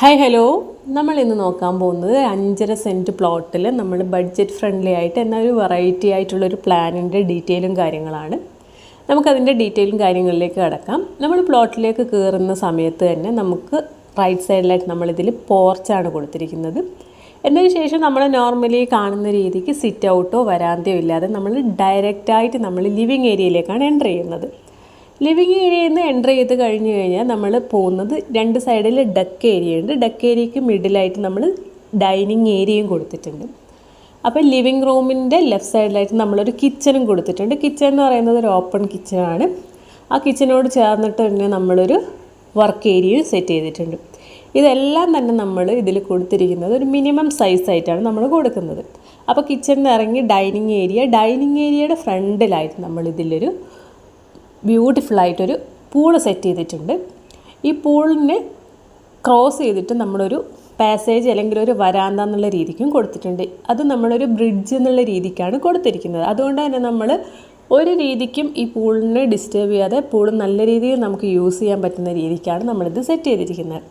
Hi hello നമ്മൾ ഇന്ന് നോക്കാൻ പോകുന്നത് അഞ്ചര സെന്റ് പ്ലോട്ടിൽ നമ്മൾ ബഡ്ജറ്റ് ഫ്രണ്ട്ലി ആയിട്ട് എന്നാൽ ഒരു വെറൈറ്റി ആയിട്ടുള്ളൊരു പ്ലാനിന്റെ ഡീറ്റെയിലും കാര്യങ്ങളാണ്. നമുക്കതിന്റെ ഡീറ്റെയിലും കാര്യങ്ങളിലേക്ക് കടക്കാം. നമ്മൾ പ്ലോട്ടിലേക്ക് കയറുന്ന സമയത്ത് തന്നെ നമുക്ക് റൈറ്റ് സൈഡിലായിട്ട് നമ്മളിതിൽ പോർച്ചാണ് കൊടുത്തിരിക്കുന്നത്. എന്നതിന് ശേഷം നമ്മൾ നോർമലി കാണുന്ന രീതിക്ക് സിറ്റ് ഔട്ടോ വരാന്തയോ ഇല്ലാതെ നമ്മൾ ഡയറക്റ്റായിട്ട് നമ്മൾ ലിവിങ് ഏരിയയിലേക്കാണ് എന്റർ ചെയ്യുന്നത്. ലിവിങ് ഏരിയയിൽ നിന്ന് എന്റർ ചെയ്ത് കഴിഞ്ഞ് കഴിഞ്ഞാൽ നമ്മൾ പോകുന്നത് രണ്ട് സൈഡിൽ ഡക്ക് ഏരിയ ഉണ്ട്. ഡക്ക് ഏരിയയ്ക്ക് മിഡിലായിട്ട് നമ്മൾ ഡൈനിങ് ഏരിയയും കൊടുത്തിട്ടുണ്ട്. അപ്പോൾ ലിവിങ് റൂമിന്റെ ലെഫ്റ്റ് സൈഡിലായിട്ട് നമ്മളൊരു കിച്ചണും കൊടുത്തിട്ടുണ്ട്. കിച്ചൺ എന്ന് പറയുന്നത് ഒരു ഓപ്പൺ കിച്ചണാണ് ആ കിച്ചനോട് ചേർന്നിട്ട് തന്നെ നമ്മളൊരു വർക്ക് ഏരിയയും സെറ്റ് ചെയ്തിട്ടുണ്ട്. ഇതെല്ലാം തന്നെ നമ്മൾ ഇതിൽ കൊടുത്തിരിക്കുന്നത് ഒരു മിനിമം സൈസ് ആയിട്ടാണ് നമ്മൾ കൊടുക്കുന്നത്. അപ്പോൾ കിച്ചണിൽ ഇറങ്ങി ഡൈനിങ് ഏരിയ ഡൈനിങ് ഏരിയയുടെ ഫ്രണ്ടിലായിട്ട് നമ്മൾ ഇതിലൊരു ബ്യൂട്ടിഫുൾ ആയിട്ടൊരു പൂൾ സെറ്റ് ചെയ്തിട്ടുണ്ട്. ഈ പൂളിനെ ക്രോസ് ചെയ്തിട്ട് നമ്മളൊരു പാസേജ് അല്ലെങ്കിൽ ഒരു വരാന്ത എന്നുള്ള രീതിക്കും കൊടുത്തിട്ടുണ്ട്. അത് നമ്മളൊരു ബ്രിഡ്ജ് എന്നുള്ള രീതിക്കാണ് കൊടുത്തിരിക്കുന്നത്. അതുകൊണ്ട് തന്നെ നമ്മൾ ഒരു രീതിക്കും ഈ പൂളിനെ ഡിസ്റ്റേബ് ചെയ്യാതെ പൂൾ നല്ല രീതിയിൽ നമുക്ക് യൂസ് ചെയ്യാൻ പറ്റുന്ന രീതിക്കാണ് നമ്മളിത് സെറ്റ് ചെയ്തിരിക്കുന്നത്.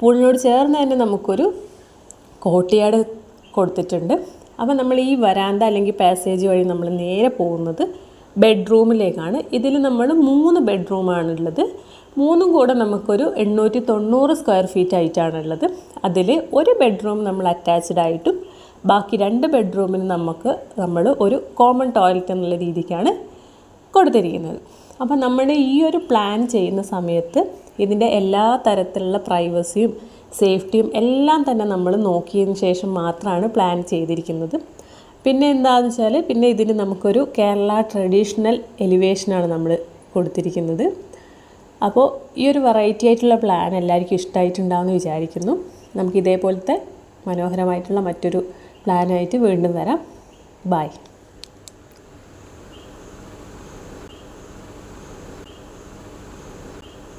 പൂളിനോട് ചേർന്ന് തന്നെ നമുക്കൊരു കോട്ടിയാട് കൊടുത്തിട്ടുണ്ട്. അപ്പോൾ നമ്മൾ ഈ വരാന്ത അല്ലെങ്കിൽ പാസേജ് വഴി നമ്മൾ നേരെ പോകുന്നത് ബെഡ്റൂമിലേക്കാണ്. ഇതിൽ നമ്മൾ മൂന്ന് ബെഡ്റൂമാണുള്ളത്. മൂന്നും കൂടെ നമുക്കൊരു എണ്ണൂറ്റി തൊണ്ണൂറ് സ്ക്വയർ ഫീറ്റ് ആയിട്ടാണുള്ളത് അതിൽ ഒരു ബെഡ്റൂം നമ്മൾ അറ്റാച്ച്ഡ് ആയിട്ടും ബാക്കി രണ്ട് ബെഡ്റൂമിന് നമുക്ക് നമ്മൾ ഒരു കോമൺ ടോയ്ലറ്റ് എന്നുള്ള രീതിക്കാണ് കൊടുത്തിരിക്കുന്നത്. അപ്പോൾ നമ്മൾ ഈ ഒരു പ്ലാൻ ചെയ്യുന്ന സമയത്ത് ഇതിന്റെ എല്ലാ തരത്തിലുള്ള പ്രൈവസിയും സേഫ്റ്റിയും എല്ലാം തന്നെ നമ്മൾ നോക്കിയതിന് ശേഷം മാത്രമാണ് പ്ലാൻ ചെയ്തിരിക്കുന്നത്. പിന്നെ എന്താണെന്ന് വെച്ചാൽ പിന്നെ ഇതിന് നമുക്കൊരു കേരള ട്രഡീഷണൽ എലിവേഷനാണ് നമ്മൾ കൊടുത്തിരിക്കുന്നത്. അപ്പോൾ ഈ ഒരു വെറൈറ്റി ആയിട്ടുള്ള പ്ലാൻ എല്ലാവർക്കും ഇഷ്ടമായിട്ടുണ്ടാവുമെന്ന് വിചാരിക്കുന്നു. നമുക്ക് ഇതേപോലത്തെ മനോഹരമായിട്ടുള്ള മറ്റൊരു പ്ലാനായിട്ട് വീണ്ടും വരാം. ബായ്